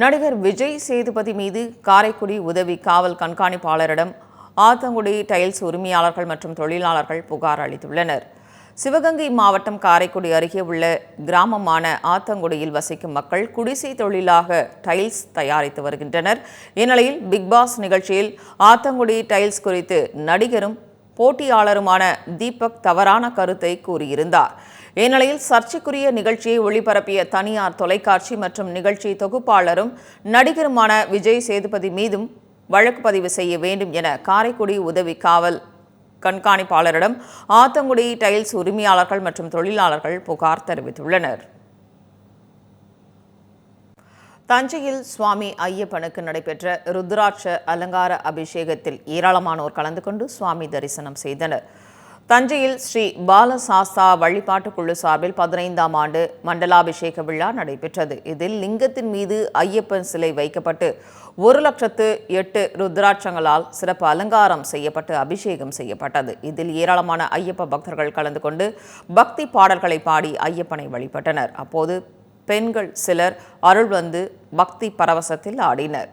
நடிகர் விஜய் சேதுபதி மீது காரைக்குடி உதவி காவல் கண்காணிப்பாளரிடம் ஆத்தங்குடி டைல்ஸ் உரிமையாளர்கள் மற்றும் தொழிலாளர்கள் புகார் அளித்துள்ளனர். சிவகங்கை மாவட்டம் காரைக்குடி அருகே உள்ள கிராமமான ஆத்தங்குடியில் வசிக்கும் மக்கள் குடிசை தொழிலாக டைல்ஸ் தயாரித்து வருகின்றனர். இந்நிலையில் பிக் பாஸ் நிகழ்ச்சியில் ஆத்தங்குடி டைல்ஸ் குறித்து நடிகரும் போட்டியாளருமான தீபக் தவறான கருத்தை கூறியிருந்தார். இந்நிலையில் சர்ச்சைக்குரிய நிகழ்ச்சியை ஒளிபரப்பிய தனியார் தொலைக்காட்சி மற்றும் நிகழ்ச்சி தொகுப்பாளரும் நடிகருமான விஜய் சேதுபதி மீதும் வழக்கு பதிவு செய்ய வேண்டும் என காரைக்குடி உதவி காவல் கண்காணிப்பாளரிடம் ஆத்தங்குடி டைல்ஸ் உரிமையாளர்கள் மற்றும் தொழிலாளர்கள் புகார் தெரிவித்துள்ளனர். தஞ்சையில் சுவாமி ஐயப்பனுக்கு நடைபெற்ற ருத்ராட்ச அலங்கார அபிஷேகத்தில் ஏராளமானோர் கலந்து கொண்டு சுவாமி தரிசனம் செய்தனர். தஞ்சையில் ஸ்ரீ பாலசாஸ்தா வழிபாட்டுக்குழு சார்பில் பதினைந்தாம் ஆண்டு மண்டலாபிஷேக விழா நடைபெற்றது. இதில் லிங்கத்தின் மீது ஐயப்பன் சிலை வைக்கப்பட்டு ஒரு லட்சத்து எட்டு ருத்ராட்சங்களால் சிறப்பு அலங்காரம் செய்யப்பட்டு அபிஷேகம் செய்யப்பட்டது. இதில் ஏராளமான ஐயப்ப பக்தர்கள் கலந்து கொண்டு பக்தி பாடல்களை பாடி ஐயப்பனை வழிபட்டனர். அப்போது பெண்கள் சிலர் அருள் வந்து பக்தி பரவசத்தில் ஆடினர்.